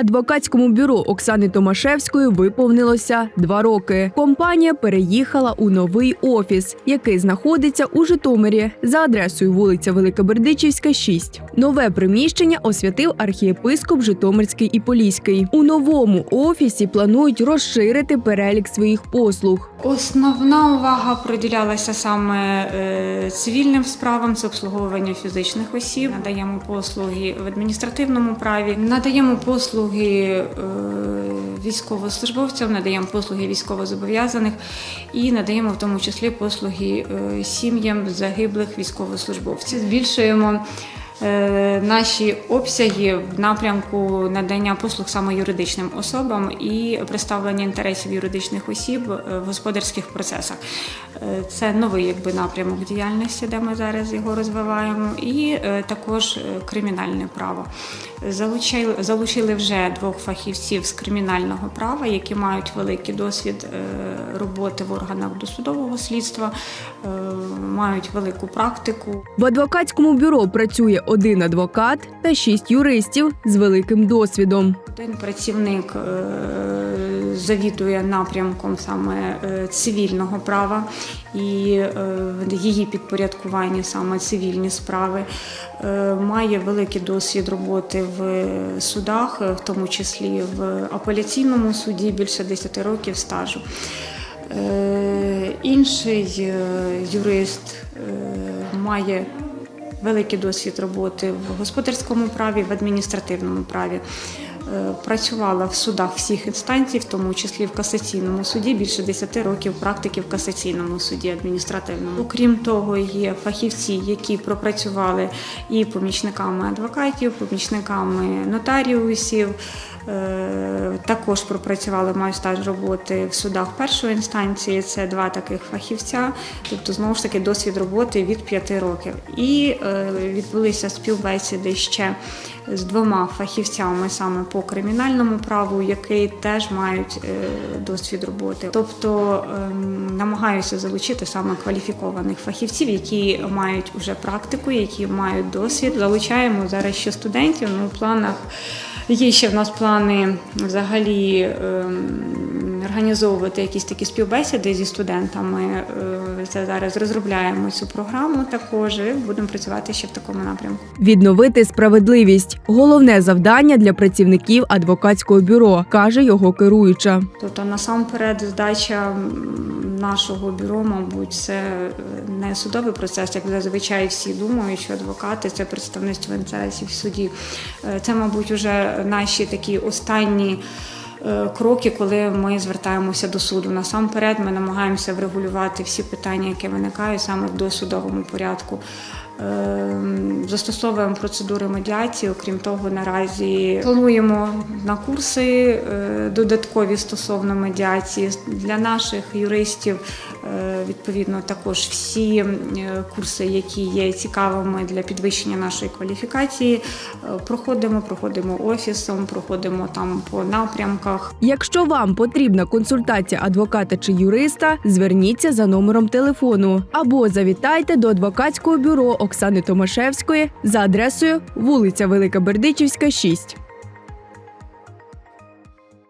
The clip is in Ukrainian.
Адвокатському бюро Оксани Томашевської виповнилося два роки. Компанія переїхала у новий офіс, який знаходиться у Житомирі за адресою вулиця Великобердичівська, 6. Нове приміщення освятив архієпископ Житомирський і Поліський. У новому офісі планують розширити перелік своїх послуг. Основна увага приділялася саме е, цивільним справам з обслуговування фізичних осіб. Надаємо послуги в адміністративному праві, надаємо послуги е, військовослужбовцям, надаємо послуги військовозобов'язаних і надаємо в тому числі послуги е, сім'ям загиблих військовослужбовців. Збільшуємо наші обсяги в напрямку надання послуг саме юридичним особам і представлення інтересів юридичних осіб е, в господарських процесах. Е, Це новий якби напрямок діяльності, де ми зараз його розвиваємо, і е, також е, кримінальне право. Залучили, залучили вже двох фахівців з кримінального права, які мають великий досвід е, роботи в органах досудового слідства, е, мають велику практику. В адвокатському бюро працює один адвокат та шість юристів з великим досвідом. Один працівник е, завідує напрямком саме е, цивільного права і е, її підпорядкування саме цивільні справи. Має великий досвід роботи в судах, в тому числі в апеляційному суді більше 10 років стажу. Інший юрист має великий досвід роботи в господарському праві, в адміністративному праві. Е, Працювала в судах всіх інстанцій, в тому числі в касаційному суді, більше 10 років практики в касаційному суді адміністративному. Окрім того, є фахівці, які пропрацювали і помічниками адвокатів, помічниками нотаріусів. Е, Також пропрацювали мають стаж роботи в судах першої інстанції. Це два таких фахівця, тобто знову ж таки досвід роботи від 5 років. І е, відбулися співбесіди ще з двома фахівцями саме по кримінальному праву, які теж мають е, досвід роботи. Тобто ем, намагаюся залучити саме кваліфікованих фахівців, які мають вже практику, які мають досвід. Залучаємо зараз ще студентів. Ну, в планах є ще в нас плани взагалі. Організовувати якісь такі співбесіди зі студентами. Е, Це зараз розробляємо цю програму також. і Будемо працювати ще в такому напрямку. Відновити справедливість головне завдання для працівників адвокатського бюро, каже його керуюча. Тобто, насамперед, здача нашого бюро, мабуть, це е, не судовий процес, як зазвичай всі думають, що адвокати це представництво інтересів в суді. Е, Це, мабуть, вже наші такі останні. Е, Кроки, коли ми звертаємося до суду. Насамперед, ми намагаємося врегулювати всі питання, які виникають саме в досудовому порядку. Ем, Застосовуємо процедури медіації. Окрім того, наразі плануємо на курси е, додаткові стосовно медіації для наших юристів. Е, Відповідно, також всі е, курси, які є цікавими для підвищення нашої кваліфікації, е, проходимо, проходимо офісом, проходимо там по напрямках. Якщо вам потрібна консультація адвоката чи юриста, зверніться за номером телефону або завітайте до адвокатського бюро Оксани Томашевської за адресою вулиця Велика Бердичівська, 6.